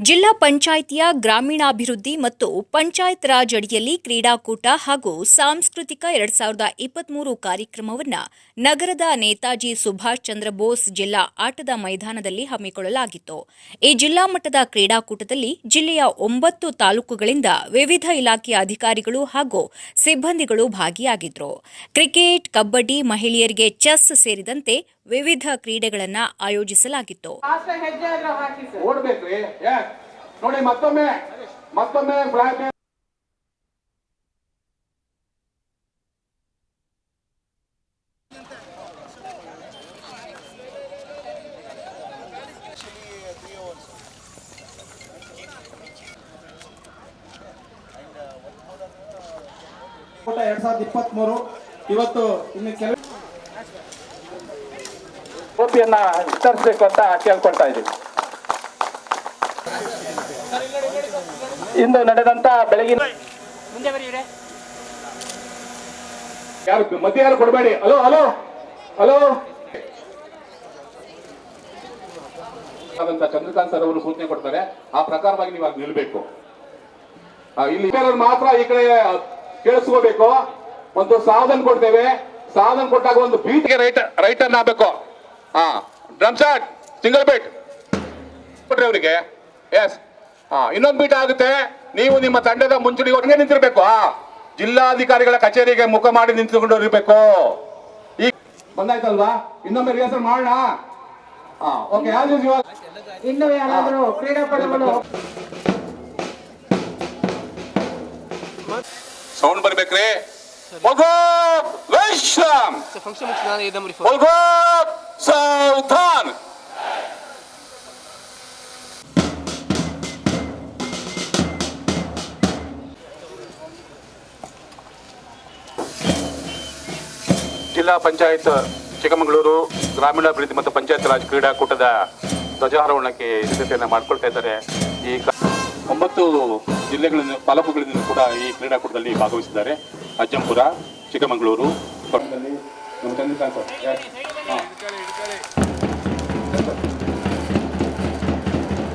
ಜಿಲ್ಲಾ ಪಂಚಾಯಿತಿಯ ಗ್ರಾಮೀಣಾಭಿವೃದ್ಧಿ ಮತ್ತು ಪಂಚಾಯತ್ ರಾಜ್ ಅಡಿಯಲ್ಲಿ ಕ್ರೀಡಾಕೂಟ ಹಾಗೂ ಸಾಂಸ್ಕೃತಿಕ ಎರಡ್ ಸಾವಿರದ ಇಪ್ಪತ್ಮೂರು ಕಾರ್ಯಕ್ರಮವನ್ನು ನಗರದ ನೇತಾಜಿ ಸುಭಾಷ್ ಚಂದ್ರ ಬೋಸ್ ಜಿಲ್ಲಾ ಆಟದ ಮೈದಾನದಲ್ಲಿ ಹಮ್ಮಿಕೊಳ್ಳಲಾಗಿತ್ತು. ಈ ಜಿಲ್ಲಾ ಮಟ್ಟದ ಕ್ರೀಡಾಕೂಟದಲ್ಲಿ ಜಿಲ್ಲೆಯ ಒಂಬತ್ತು ತಾಲೂಕುಗಳಿಂದ ವಿವಿಧ ಇಲಾಖೆಯ ಅಧಿಕಾರಿಗಳು ಹಾಗೂ ಸಿಬ್ಬಂದಿಗಳು ಭಾಗಿಯಾಗಿದ್ದರು ಕ್ರಿಕೆಟ್, ಕಬಡ್ಡಿ ಮಹಿಳೆಯರಿಗೆ ಚೆಸ್ ಸೇರಿದಂತೆ ವಿವಿಧ ಕ್ರೀಡೆಗಳನ್ನು ಆಯೋಜಿಸಲಾಗಿತ್ತು. ಎರಡ್ ಸಾವಿರದ ಇಪ್ಪತ್ತ್ ಇವತ್ತು ಇನ್ನು ಕೆಲವು ಟೋಪಿಯನ್ನ ವಿಸ್ತರಿಸಬೇಕು ಅಂತ ಕೇಳ್ಕೊಳ್ತಾ ಇದ್ದೀವಿ. ಇಂದು ನಡೆದಂತ ಬೆಳಗಿನ ಯಾರು ಮಧ್ಯ ಯಾರು ಕೊಡಬೇಡಿ? Hello hello hello. ಆದಂತ ಚಂದ್ರಕಾಂತ್ ಸರ್ ಅವರು ಸೂಚನೆ ಕೊಡ್ತಾರೆ, ಆ ಪ್ರಕಾರವಾಗಿ ನೀವು ಅಲ್ಲಿ ನಿಲ್ಬೇಕು. ಇಲ್ಲಿ ಮಾತ್ರ ಈ ಕಡೆ ಕೇಳಿಸ್ಕೋಬೇಕು. ಒಂದು ಸಾಧನ ಕೊಡ್ತೇವೆ. ಸಾಧನ ಕೊಟ್ಟಾಗ ಒಂದು ಬೀಟ್ಗೆ ರೈಟ್ ರೈಟ್ ಹಾಕ್ಬೇಕು ಹಾ ಡ್ರಮ್ ಶಾಟ್ ಸಿಂಗಲ್ ಬೀಟ್ ಕೊಟ್ರಿ ಅವರಿಗೆ ಎಸ್ ಹಾ ಇನ್ನೊಂದು ಬೀಟ್ ಆಗುತ್ತೆ. ನೀವು ನಿಮ್ಮ ತಂಡದ ಮುಂಚೂಣಿ ಹೊರಗೆ ನಿಂತಿರ್ಬೇಕು. ಆ ಜಿಲ್ಲಾಧಿಕಾರಿಗಳ ಕಚೇರಿಗೆ ಮುಖ ಮಾಡಿ ನಿಂತುಕೊಂಡು ಇರಬೇಕು. ಈಗ ಬಂದಾಯ್ತಲ್ವಾ? ಇನ್ನೊಮ್ಮೆ ರಿಹರ್ಸಲ್ ಮಾಡೋಣ. ಹಾ ಓಕೆ ಇನ್ನು ಯಾರಾದ್ರೂ ಕ್ರೀಡಾಪಟುಗಳು ಸೌಂಡ್ ಬರ್ಬೇಕ್ರಿ. ಸಾವಧಾನ್ ಜಿಲ್ಲಾ ಪಂಚಾಯತ್ ಚಿಕ್ಕಮಗಳೂರು ಗ್ರಾಮೀಣಾಭಿವೃದ್ಧಿ ಮತ್ತು ಪಂಚಾಯತ್ ರಾಜ್ ಕ್ರೀಡಾಕೂಟದ ಧ್ವಜಾರೋಹಣಕ್ಕೆ ಸಿದ್ಧತೆಯನ್ನು ಮಾಡ್ಕೊಳ್ತಾ ಇದ್ದಾರೆ. ಈ ಒಂಬತ್ತು ಜಿಲ್ಲೆಗಳಿಂದ ತಾಲೂಕುಗಳಿಂದ ಕೂಡ ಈ ಕ್ರೀಡಾಕೂಟದಲ್ಲಿ ಭಾಗವಹಿಸಿದ್ದಾರೆ. ಅಜ್ಜಂಪುರ, ಚಿಕ್ಕಮಗಳೂರು?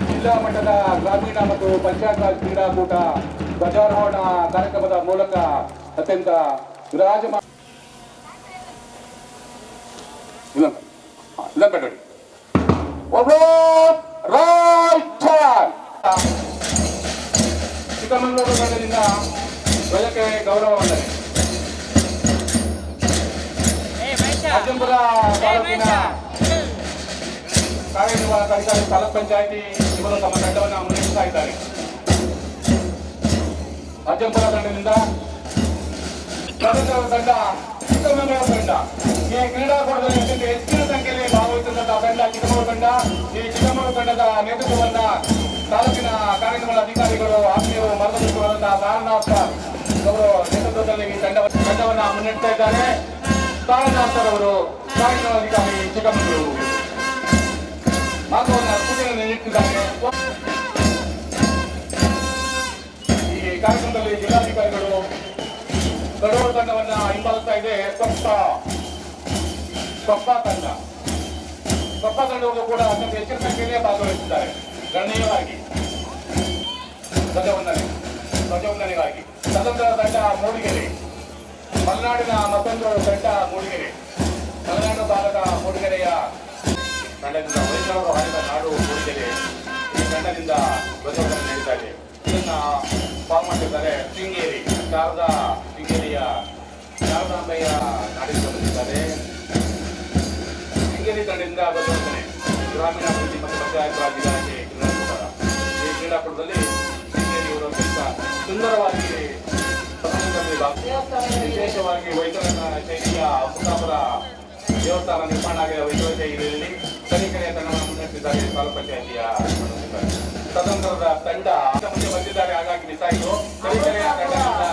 ಜಿಲ್ಲಾ ಮಟ್ಟದ ಗ್ರಾಮೀಣ ಮತ್ತು ಪಂಚಾಯತ್ ರಾಜ್ ಕ್ರೀಡಾಕೂಟ ಧ್ವಜಾರೋಹಣ ಕಾರ್ಯಕ್ರಮದ ಮೂಲಕ ಅತ್ಯಂತ ವಿರಾಜಮಾನ ಇಲ್ಲ. ಬೇಡ ಚಿಕ್ಕಮಗಳೂರು ತಂಡದಿಂದ ಕಾರ್ಯನಿರ್ವಾಹಕ ಅಧಿಕಾರಿ, ತಾಲೂಕ್ ಪಂಚಾಯಿತಿ ಇವರು ತಮ್ಮ ತಂಡವನ್ನು ಮುನ್ನಡೆಸ್ತಾ ಇದ್ದಾರೆ. ಅಜ್ಜಂಪುರ ತಂಡದಿಂದ ತಂಡ ಚಿಕ್ಕಮಗಳೂರು ತಂಡ. ಈ ಕ್ರೀಡಾಕೂಟದಲ್ಲಿ ಅತ್ಯಂತ ಹೆಚ್ಚಿನ ಸಂಖ್ಯೆಯಲ್ಲಿ ಭಾಗವಹಿಸಿದಂತಹ ತಂಡ ಚಿಕ್ಕಮಗಳೂರು ತಂಡ. ಈ ಚಿಕ್ಕಮಗಳೂರು ತಂಡದ ನೇತೃತ್ವವನ್ನ ತಾಲೂಕಿನ ಕಾರ್ಯಕ್ರಮದ ಅಧಿಕಾರಿಗಳು, ಆತ್ಮೀಯರು ಮರದಲ್ಲಿರುವಂತಹ ಸಾರನಾಥ ಅವರು ನೇತೃತ್ವದಲ್ಲಿ ಈ ತಂಡ ತಂಡವನ್ನು ಮುನ್ನಡೆಸ್ತಾ ಇದ್ದಾರೆ. ತಾರನಾಥರ್ ಅವರು ಅಧಿಕಾರಿ ಚಿಕ್ಕಮಗಳೂರು ಮಾತವನ್ನ ಪೂಜೆಯನ್ನು ನೀಡುತ್ತಿದ್ದಾರೆ ಈ ಕಾರ್ಯಕ್ರಮದಲ್ಲಿ ಜಿಲ್ಲಾಧಿಕಾರಿಗಳು ಕಡೋಳ ತಂಡವನ್ನ ಹಿಂಬಾಲಿಸ್ತಾ ಇದೆ. ಸ್ವಪ್ಪ ಕೊಪ್ಪ ತಂಡ. ಸ್ವಪ್ಪ ತಂಡವರು ಕೂಡ ಅತ್ಯಂತ ಹೆಚ್ಚಿನ ಸಂಖ್ಯೆಯಲ್ಲಿ ಭಾಗವಹಿಸಿದ್ದಾರೆ ಗಣನೀಯವಾಗಿ. ಧ್ವಜವಂದನೆ. ಧ್ವಜವಂದನೆಗಾಗಿ. ಸ್ವತಂತ್ರ ತಂಡ ಮೂಡಿಗೆರೆ. ಮಲೆನಾಡಿನ ಮತ್ತೊಂದು ತಂಡ ಮೂಡಿಗೆರೆ. ಮಲೆನಾಡು ಭಾಗದ ಮೂಡಿಗೆರೆಯ ತಂಡದಿಂದ ವೈಷ್ಣವರು ಹಾಡಿದ ನಾಡು ಮೂಡಿಗೆರೆ ಈ ತಂಡದಿಂದ ಧ್ವಜವನ್ನು ನೀಡಿದ್ದಾರೆ ಇದೆ. ಇದನ್ನ ಫಾರ್ಮ್ ಮಾಡಿದ್ದಾರೆ ಶೃಂಗೇರಿ, ಶಾರದಾ ಶೃಂಗೇರಿಯ ಶಾರದಾಂಬೆಯ ನಾಡಿಗೆ ಬಂದಿದ್ದಾರೆ. ಶೃಂಗೇರಿ ತಂಡದಿಂದ ಧ್ವಜವಂದನೆ ಗ್ರಾಮೀಣಾಭಿವೃದ್ಧಿ ಮತ್ತು ಪಂಚಾಯತ್ ಇಲಾಖೆ ಕ್ರೀಡಾಕೂಟ ಈ ಕ್ರೀಡಾಕೂಟದಲ್ಲಿ ಶೃಂಗೇರಿಯವರು ಸುಂದರವಾಗಿ ವಿಶೇಷವಾಗಿ ವೈದ್ಯರ ಶೈಲಿಯ ಅಮೃತಾಪುರ ದೇವಸ್ಥಾನ ನಿರ್ಮಾಣ ಆಗಿರುವ ವೈದ್ಯರ ಶೈಲಿಯಲ್ಲಿ ತನಿಖೆಯ ತಂಡವನ್ನು ಮುನ್ನಡೆಸಿದ್ದಾರೆ ತಾಲೂಕು ಪಂಚಾಯತಿಯ ಸ್ವತಂತ್ರದ ತಂಡ ಮುಂದೆ ಬಂದಿದ್ದಾರೆ. ಹಾಗಾಗಿ ಮಿಸ್ ಆಯಿತು ತನಿಖೆಯ ತಂಡದಿಂದ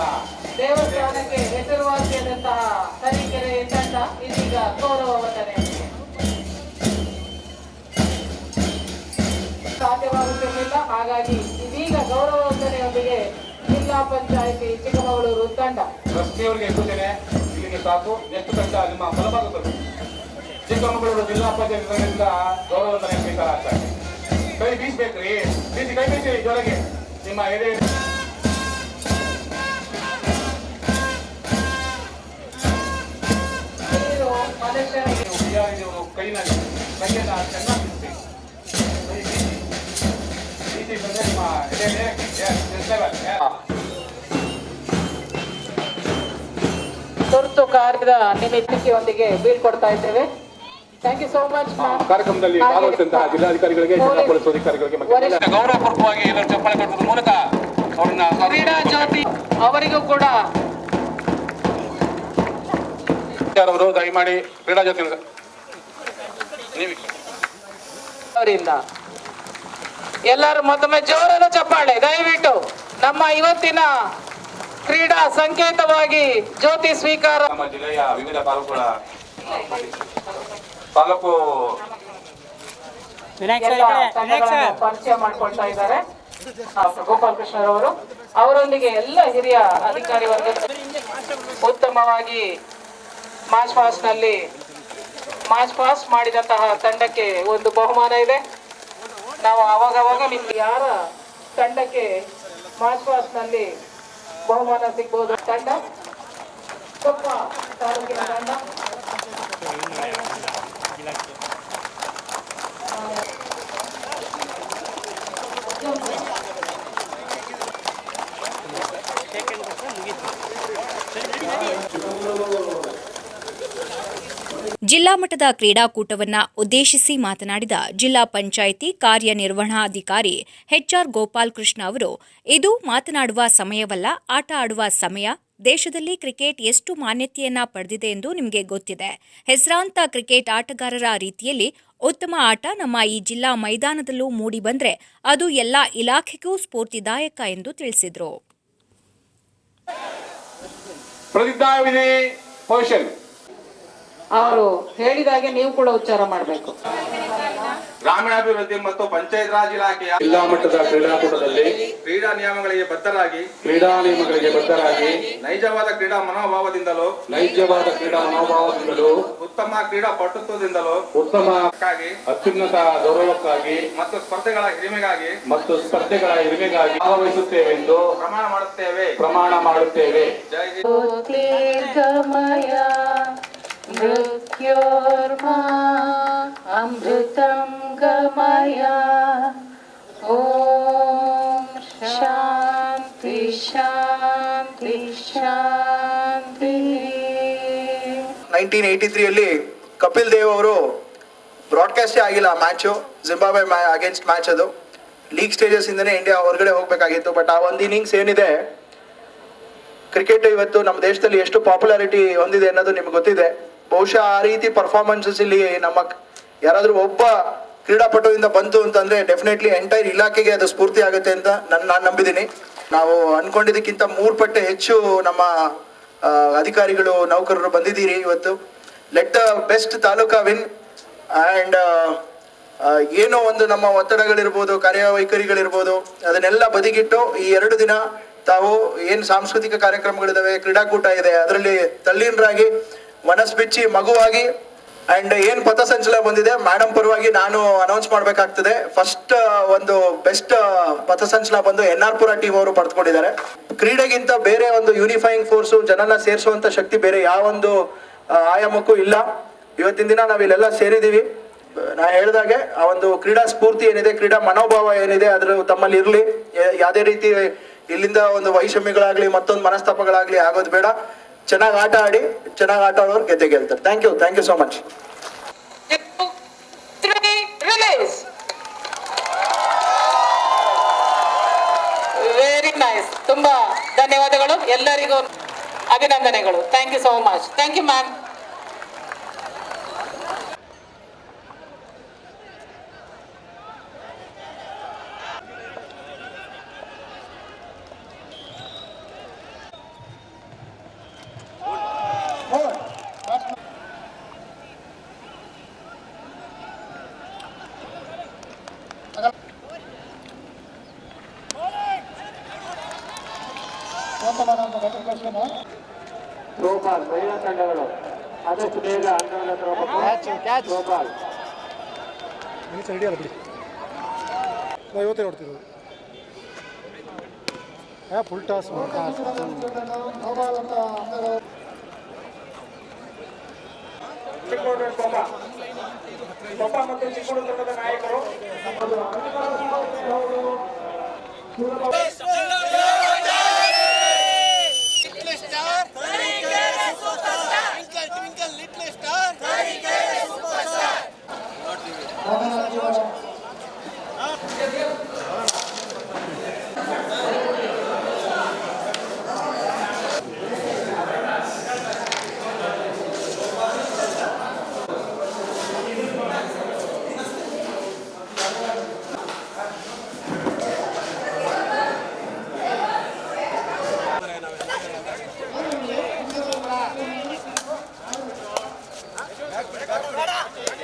ದೇವಸ್ಥಾನಕ್ಕೆ ಹೆಸರುವಾಸಿಯಾದಂತಹ ತರೀಕೆರೆ ತಂಡ ಇದೀಗ ಗೌರವ ವಂದನೆ. ಸಾಧ್ಯವಾಗುತ್ತಿರಲಿಲ್ಲ. ಹಾಗಾಗಿ ಇದೀಗ ಗೌರವ ವಂದನೆಯೊಂದಿಗೆ ಜಿಲ್ಲಾ ಪಂಚಾಯಿತಿ ಚಿಕ್ಕಮಗಳೂರು ತಂಡ ರಸ್ತೆಯವರಿಗೆ ಸೂಚನೆ ಇಲ್ಲಿಗೆ ಸಾಕು ಎಷ್ಟು ತಂಡ ನಿಮ್ಮ ಬಲಭಾಗ ಬರಬೇಕು ಚಿಕ್ಕಮಗಳೂರು ಜಿಲ್ಲಾ ಪಂಚಾಯತ್ ಗೌರವ ವಂದನೆ ಸ್ವೀಕಾರ ಆಗ್ತಾ ಇದೆ ಕೈ ಬೀಸ್ಬೇಕ್ರಿ ಬೀಸಿ ಕೈ ಬೀಸಿ ಜೊತೆಗೆ ನಿಮ್ಮ ಹಿರಿಯ ಕೈನಲ್ಲಿ ಕೈಯನ್ನು ಚೆನ್ನಾಗಿ ಬಿಡಿಸಿ. ಬೀಸಿ. ಬಂದ್ರೆ ನಿಮ್ಮ ಎದೆಗೆ, ಎಸ್ yes, ತುರ್ತು ಕಾರ್ಯದ ನಿಮಿತ್ತಿಕೆಯೊಂದಿಗೆ ಬೀಳ್ಕೊಡ್ತಾ ಇದ್ದೇವೆ. ಥ್ಯಾಂಕ್ ಯು ಸೋ ಮಚ್ ಕಾರ್ಯಕ್ರಮದಲ್ಲಿ ಭಾಗವಹಿಸಿದಂತಹ ಜಿಲ್ಲಾಧಿಕಾರಿಗಳಿಗೆ ಜಿಲ್ಲಾ ಪೊಲೀಸ್ ಅಧಿಕಾರಿಗಳಿಗೆ ಮತ್ತು ಗೌರವಪೂರ್ವಕವಾಗಿ ಎಲ್ಲರೂ ಚಪ್ಪಾಳೆ ಕೊಡುವುದರ ಮೂಲಕ ಅವ್ರನ್ನ ಕ್ರೀಡಾ ಜ್ಯೋತಿ ಅವರಿಗೂ ಕೂಡ ಅವರು ದಯಮಾಡಿ ಕ್ರೀಡಾ ಜೊತೆ ನೀವು. ಅವರಿಂದ. ಎಲ್ಲರೂ ಮತ್ತೊಮ್ಮೆ ಜೋರಾದ ಚಪ್ಪಾಳೆ. ದಯವಿಟ್ಟು ನಮ್ಮ ಇವತ್ತಿನ ಕ್ರೀಡಾ ಸಂಕೇತವಾಗಿ ಜ್ಯೋತಿ ಸ್ವೀಕಾರ. ನಮ್ಮ ಜಿಲ್ಲೆಯ ವಿವಿಧ ತಾಲೂಕುಗಳ ತಾಲೂಕು ಪರಿಚಯ ಮಾಡ್ಕೊಳ್ತಾ ಇದ್ದಾರೆ. ಗೋಪಾಲ ಕೃಷ್ಣರವರು ಅವರೊಂದಿಗೆ ಎಲ್ಲ ಹಿರಿಯ ಅಧಿಕಾರಿ ವರ್ಗ ಉತ್ತಮವಾಗಿ ಮಾರ್ಚ್ ಪಾಸ್ಟ್ನಲ್ಲಿ ಮಾರ್ಚ್ ಪಾಸ್ಟ್ ಮಾಡಿದಂತಹ ತಂಡಕ್ಕೆ ಒಂದು ಬಹುಮಾನ ಇದೆ. ನಾವು ಅವಾಗವಾಗ ಅವಾಗ ನಿಮ್ಗೆ ಯಾರ ತಂಡಕ್ಕೆ ಮಾರ್ಚ್ ಪಾಸ್ಟ್ನಲ್ಲಿ ಬಹುಮಾನ ಸಿಗ್ಬೋದು ತಂಡ ಕೊಪ್ಪ ತಾಲೂಕಿನ ತಂಡ ಜಿಲ್ಲಾ ಮಟ್ಟದ ಕ್ರೀಡಾಕೂಟವನ್ನು ಉದ್ದೇಶಿಸಿ ಮಾತನಾಡಿದ ಜಿಲ್ಲಾ ಪಂಚಾಯಿತಿ ಕಾರ್ಯನಿರ್ವಹಣಾಧಿಕಾರಿ ಎಚ್ಆರ್ ಗೋಪಾಲ್ ಕೃಷ್ಣ ಅವರು, ಇದು ಮಾತನಾಡುವ ಸಮಯವಲ್ಲ, ಆಟ ಆಡುವ ಸಮಯ. ದೇಶದಲ್ಲಿ ಕ್ರಿಕೆಟ್ ಎಷ್ಟು ಮಾನ್ಯತೆಯನ್ನ ಪಡೆದಿದೆ ಎಂದು ನಿಮಗೆ ಗೊತ್ತಿದೆ. ಹೆಸರಾಂತ ಕ್ರಿಕೆಟ್ ಆಟಗಾರರ ರೀತಿಯಲ್ಲಿ ಉತ್ತಮ ಆಟ ನಮ್ಮ ಈ ಜಿಲ್ಲಾ ಮೈದಾನದಲ್ಲೂ ಮೂಡಿಬಂದ್ರೆ ಅದು ಎಲ್ಲ ಇಲಾಖೆಗೂ ಸ್ಫೂರ್ತಿದಾಯಕ ಎಂದು ತಿಳಿಸಿದರು. ಅವರು ಹೇಳಿದಾಗೆ ನೀವು ಕೂಡ ಉಚ್ಚಾರ ಮಾಡಬೇಕು. ಗ್ರಾಮೀಣಾಭಿವೃದ್ಧಿ ಮತ್ತು ಪಂಚಾಯತ್ ರಾಜ್ ಇಲಾಖೆಯ ಜಿಲ್ಲಾ ಮಟ್ಟದ ಕ್ರೀಡಾಕೂಟದಲ್ಲಿ ಕ್ರೀಡಾ ನಿಯಮಗಳಿಗೆ ಬದ್ಧರಾಗಿ ಕ್ರೀಡಾ ನಿಯಮಗಳಿಗೆ ಬದ್ಧರಾಗಿ ನೈಜವಾದ ಕ್ರೀಡಾ ಮನೋಭಾವದಿಂದಲೂ ನೈಜವಾದ ಕ್ರೀಡಾ ಮನೋಭಾವದಿಂದಲೂ ಉತ್ತಮ ಕ್ರೀಡಾ ಪಟುತ್ವದಿಂದಲೂ ಉತ್ತಮ ಅತ್ಯುನ್ನತ ಗೌರವಕ್ಕಾಗಿ ಮತ್ತು ಸ್ಪರ್ಧೆಗಳ ಹಿರಿಮೆಗಾಗಿ ಮತ್ತು ಸ್ಪರ್ಧೆಗಳ ಹಿರಿಮೆಗಾಗಿ ಭಾಗವಹಿಸುತ್ತೇವೆಂದು ಪ್ರಮಾಣ ಮಾಡುತ್ತೇವೆ. ಪ್ರಮಾಣ ಮಾಡುತ್ತೇವೆ. ಜೈ ಮೃತ್ಯೋರ್ಮಾ ಅಮೃತ ಗಮಯ. ಓಂ ಶಾಂತಿ ಶಾಂತಿ ಶಾಂತಿ. ನೈನ್ಟೀನ್ ಏಯ್ಟಿ ತ್ರೀಯಲ್ಲಿ ಕಪಿಲ್ ದೇವ್ ಅವರು ಬ್ರಾಡ್ಕಾಸ್ಟೇ ಆಗಿಲ್ಲ ಮ್ಯಾಚು, ಜಿಂಬಾಬ್ವೆ ಮ್ಯಾ ಅಗೇನ್ಸ್ಟ್ ಮ್ಯಾಚ್ ಅದು. ಲೀಗ್ ಸ್ಟೇಜಸ್ ಇಂದನೇ ಇಂಡಿಯಾ ಹೊರಗಡೆ ಹೋಗ್ಬೇಕಾಗಿತ್ತು ಬಟ್ ಆ ಒಂದು ಇನ್ನಿಂಗ್ಸ್ ಏನಿದೆ ಕ್ರಿಕೆಟ್ ಇವತ್ತು ನಮ್ಮ ದೇಶದಲ್ಲಿ ಎಷ್ಟು ಪಾಪ್ಯುಲಾರಿಟಿ ಹೊಂದಿದೆ ಅನ್ನೋದು ನಿಮ್ಗೆ ಗೊತ್ತಿದೆ. ಬಹುಶಃ ಆ ರೀತಿ ಪರ್ಫಾರ್ಮೆನ್ಸಸ್ ಇಲ್ಲಿ ನಮ್ಮ ಯಾರಾದರೂ ಒಬ್ಬ ಕ್ರೀಡಾಪಟುವಿಂದ ಬಂತು ಅಂತಂದ್ರೆ ಡೆಫಿನೆಟ್ಲಿ ಎಂಟೈರ್ ಇಲಾಖೆಗೆ ಅದು ಸ್ಫೂರ್ತಿ ಆಗುತ್ತೆ ಅಂತ ನಾನು ನಾನು ನಂಬಿದ್ದೀನಿ. ನಾವು ಅನ್ಕೊಂಡಿದ್ದಕ್ಕಿಂತ ಮೂರು ಪಟ್ಟು ಹೆಚ್ಚು ನಮ್ಮ ಅಧಿಕಾರಿಗಳು, ನೌಕರರು ಬಂದಿದ್ದೀರಿ ಇವತ್ತು. Let the best taluka win and ಏನೋ ಒಂದು ನಮ್ಮ ಒತ್ತಡಗಳಿರ್ಬೋದು, ಕಾರ್ಯವೈಖರಿಗಳಿರ್ಬೋದು, ಅದನ್ನೆಲ್ಲ ಬದಿಗಿಟ್ಟು ಈ ಎರಡು ದಿನ ತಾವು ಏನು ಸಾಂಸ್ಕೃತಿಕ ಕಾರ್ಯಕ್ರಮಗಳಿದಾವೆ, ಕ್ರೀಡಾಕೂಟ ಇದೆ, ಅದರಲ್ಲಿ ತಲ್ಲೀನರಾಗಿ ಮನಸ್ಬಿಚ್ಚಿ ಮಗುವಾಗಿ ಅಂಡ್ ಏನ್ ಪಥಸಂಚಲ ಬಂದಿದೆ ಮೇಡಮ್ ಪರವಾಗಿ ನಾನು ಅನೌನ್ಸ್ ಮಾಡ್ಬೇಕಾಗ್ತದೆ. ಫಸ್ಟ್ ಒಂದು ಬೆಸ್ಟ್ ಪಥಸಂಚಲ ಬಂದು ಎನ್ ಆರ್ ಪುರ ಟೀಮ್ ಅವರು ಪಡೆದುಕೊಂಡಿದ್ದಾರೆ. ಕ್ರೀಡೆಗಿಂತ ಬೇರೆ ಒಂದು ಯೂನಿಫೈಯಿಂಗ್ ಫೋರ್ಸು ಜನನ ಸೇರಿಸುವಂತ ಶಕ್ತಿ ಬೇರೆ ಯಾವೊಂದು ಆಯಾಮಕ್ಕೂ ಇಲ್ಲ. ಇವತ್ತಿನ ದಿನ ನಾವಿಲ್ಲೆಲ್ಲ ಸೇರಿದೀವಿ ನಾ ಹೇಳ್ದಾಗೆ ಆ ಒಂದು ಕ್ರೀಡಾ ಸ್ಫೂರ್ತಿ ಏನಿದೆ, ಕ್ರೀಡಾ ಮನೋಭಾವ ಏನಿದೆ, ಅದ್ರ ತಮ್ಮಲ್ಲಿ ಇರಲಿ. ಯಾವುದೇ ರೀತಿ ಇಲ್ಲಿಂದ ಒಂದು ವೈಷಮ್ಯಗಳಾಗ್ಲಿ, ಮತ್ತೊಂದು ಮನಸ್ತಾಪಗಳಾಗ್ಲಿ ಆಗೋದು ಬೇಡ. ಚೆನ್ನಾಗಿ ಆಟ ಆಡಿ, ಚೆನ್ನಾಗಿ ಆಟ ಆಡೋರು ಗೆದ್ದೆ ಗೆಲ್ತಾರೆ thank you thank you so much very nice ತುಂಬಾ ಧನ್ಯವಾದಗಳು. ಎಲ್ಲರಿಗೂ ಅಭಿನಂದನೆಗಳು. Thank you so much thank you ma'am Gopal ಮಹಿಳಾ ತಂಡಗಳು. ಆದಷ್ಟು ಬೇಗ ಅಂಗಗಳ ಹತ್ರ ಹೋಗ್ಬೇಕು. ಗೋಪಾಲ್. ಇವತ್ತೇ ನೋಡ್ತಿರೋದು. ಫುಲ್ ಟಾಸ್ ಕೊಪ್ಪ ಕೊಪ್ಪ ಮತ್ತು ಚಿಕ್ಕೋಡು ತಂಡದ ನಾಯಕರು.